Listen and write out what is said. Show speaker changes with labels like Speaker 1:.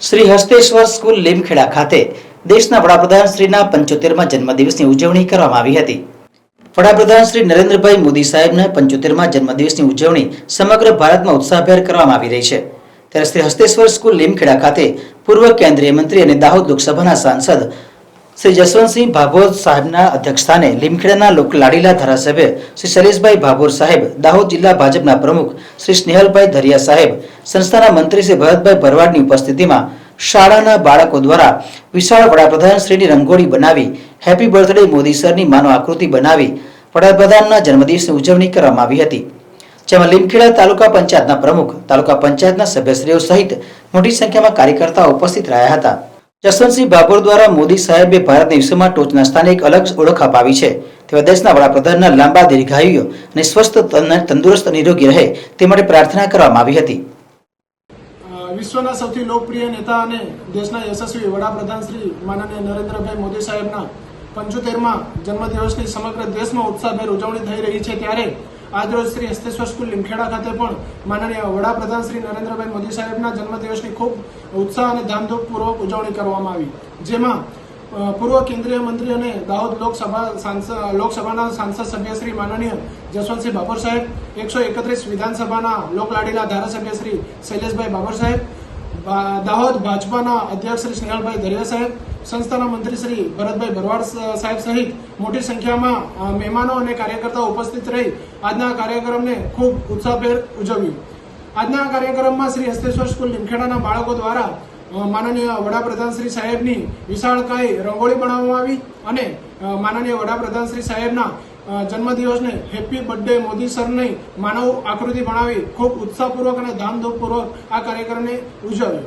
Speaker 1: Shri Hasteshwar school Limkheda ખાતે દેશના વડાપ્રધાન શ્રીના પંચોતેરમાં જન્મદિવસની ઉજવણી કરવામાં આવી હતી. વડાપ્રધાન શ્રી નરેન્દ્રભાઈ મોદી સાહેબના પંચોતેરમાં જન્મદિવસની ઉજવણી સમગ્ર ભારતમાં ઉત્સાહભેર કરવામાં આવી રહી છે. ત્યારે શ્રી હસ્તેશ્વર સ્કૂલ લીમખેડા ખાતે પૂર્વ કેન્દ્રીય મંત્રી અને દાહોદ લોકસભાના સાંસદ શ્રી જસવંતસિંહ ભાભોર સાહેબના અધ્યક્ષસ્થાને લીમખેડાના લોકલાડીલા ધારાસભ્ય શ્રી શૈલેષભાઈ ભાભોર સાહેબ, દાહોદ જિલ્લા ભાજપના પ્રમુખ શ્રી સ્નેહલભાઈ ધરિયા સાહેબ, સંસ્થાના મંત્રી શ્રી ભરતભાઈ ભરવાડની ઉપસ્થિતિમાં શાળાના બાળકો દ્વારા વિશાળ વડાપ્રધાન શ્રીની રંગોળી બનાવી હેપી બર્થડે મોદી સરની માનવ આકૃતિ બનાવી વડાપ્રધાનના જન્મદિવસની ઉજવણી કરવામાં આવી હતી. જેમાં લીમખેડા તાલુકા પંચાયતના પ્રમુખ, તાલુકા પંચાયતના સભ્યશ્રીઓ સહિત મોટી સંખ્યામાં કાર્યકર્તાઓ ઉપસ્થિત રહ્યા હતા. જસવંતસિંહ ભાભોર દ્વારા મોદી સાહેબે ભારતને વિશ્વમાં ટોચના સ્થાને એક અલગ ઓળખ અપાવી છે. તેવા દેશના વડાપ્રધાનના લાંબા દીર્ઘાયુ અને સ્વસ્થ તંદુરસ્ત નિરોગી રહે તે માટે પ્રાર્થના કરવામાં આવી હતી.
Speaker 2: વિશ્વના સૌથી લોકપ્રિય નેતા અને દેશના યશસ્વી વડાપ્રધાન શ્રી માનનીય નરેન્દ્રભાઈ મોદી સાહેબના પંચોતેરમાં જન્મદિવસની સમગ્ર દેશમાં ઉત્સાહભેર ઉજવણી થઈ રહી છે ત્યારે આજરોજ શ્રી હસ્તેશ્વર સ્કૂલ લીમખેડા ખાતે પણ માનનીય વડાપ્રધાન શ્રી નરેન્દ્રભાઈ મોદી સાહેબના જન્મદિવસની ખૂબ ઉત્સાહ અને ધામધૂમપૂર્વક ઉજવણી કરવામાં આવી. જેમાં પૂર્વ કેન્દ્રીય મંત્રી અને દાહોદ લોકસભા સાંસદ લોકસભાના સાંસદ સભ્ય શ્રી માનનીય જસવંતસિંહ બાબર સાહેબ, એકસો એકત્રીસ વિધાનસભાના લોકલાડીલા ધારાસભ્ય શ્રી શૈલેષભાઈ બાબર સાહેબ દાહોદ ભાજપાના અધ્યક્ષ શ્રી સ્નેહલભાઈ દરિયા સાહેબ, સંસ્થાના મંત્રી શ્રી ભરતભાઈ ભરવાડ સાહેબ સહિત મોટી સંખ્યામાં મહેમાનો અને કાર્યકર્તાઓ ઉપસ્થિત રહી આજના કાર્યક્રમને ખૂબ ઉત્સાહભેર ઉજવ્યું. આજના કાર્યક્રમમાં શ્રી હસ્તેશ્વર સ્કૂલ લીમખેડાના બાળકો દ્વારા માનનીય વડાપ્રધાન શ્રી સાહેબની વિશાળકાય રંગોળી બનાવવામાં આવી અને માનનીય વડાપ્રધાન શ્રી સાહેબના જન્મદિવસને હેપી બર્થડે મોદી સરને માનવ આકૃતિ બનાવી ખૂબ ઉત્સાહપૂર્વક અને ધામધૂમપૂર્વક આ કાર્યક્રમને ઉજવ્યો.